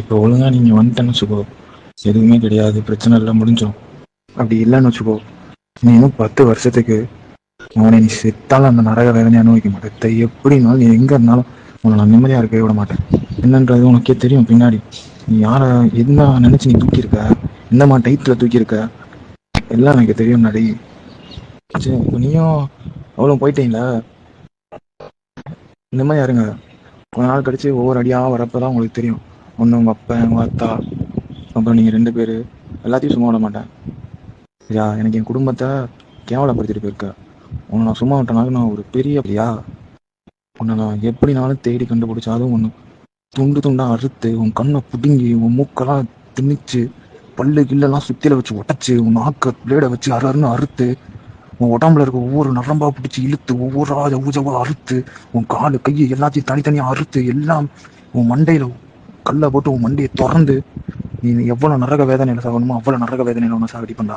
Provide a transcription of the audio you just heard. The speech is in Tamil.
இப்போ ஒழுங்கா நீங்கள் வந்துட்டேன்னு வச்சுக்கோ. எதுவுமே கிடையாது பிரச்சனை இல்லை முடிஞ்சோம். அப்படி இல்லைன்னு வச்சுக்கோ. நீ இன்னும் பத்து வருஷத்துக்கு அவனை நீ செத்தாலும் அந்த நரக வேதனை அனுபவிக்க மாட்டேன். தை எப்படினாலும் நீ எங்கே இருந்தாலும் உன்னை நான் நிம்மதியாக இருக்கவே விட மாட்டேன். என்னன்றது உனக்கே தெரியும் பின்னாடி. நீ யாரை என்ன நினச்சி நீ தூக்கியிருக்க? எந்த மாதிரி டைத்தில் தூக்கியிருக்க? எல்லாம் எனக்கு தெரியும் நடி சரி இப்போ நீயும் அவ்வளோ போயிட்டீங்களா? இந்த மாதிரி யாருங்க கொஞ்ச நாள் கழிச்சு ஒவ்வொரு அடியாக வரப்போ தான் உங்களுக்கு தெரியும். ஒன்று உங்கள் அப்பா உங்கள் அத்தா அப்புறம் நீங்கள் ரெண்டு பேர் எல்லாத்தையும் சும்மா விட மாட்டேன். சரியா எனக்கு என் குடும்பத்தை கேவலப்படுத்திட்டு போயிருக்க. உன்னை நான் சும்மா விட்டனாலும் நான் ஒரு பெரிய அப்படியா உன்னை நான் எப்படினாலும் தேடி கண்டுபிடிச்சாலும் அதுவும் ஒன்று துண்டு துண்டாக அறுத்து உன் கண்ணை பிடுங்கி உன் மூக்கெல்லாம் திணிச்சு பல்லு கில்லெல்லாம் சுத்தியில வச்சு உடச்சி உன் நாக்க பிளேடை வச்சு அரு அருன்னு அறுத்து உன் உடம்புல இருக்க ஒவ்வொரு நரம்பா பிடிச்சி இழுத்து ஒவ்வொரு ராஜ ஊஜவா அறுத்து உன் காலு கையை எல்லாத்தையும் தனித்தனியாக அறுத்து எல்லாம் உன் மண்டையில கல்லை போட்டு உன் மண்டியை திறந்து நீ எவ்வளவு நரக வேதனையில சாகணுமோ அவ்வளவு நரக வேதனையில உன்னை சாகடி பண்ணா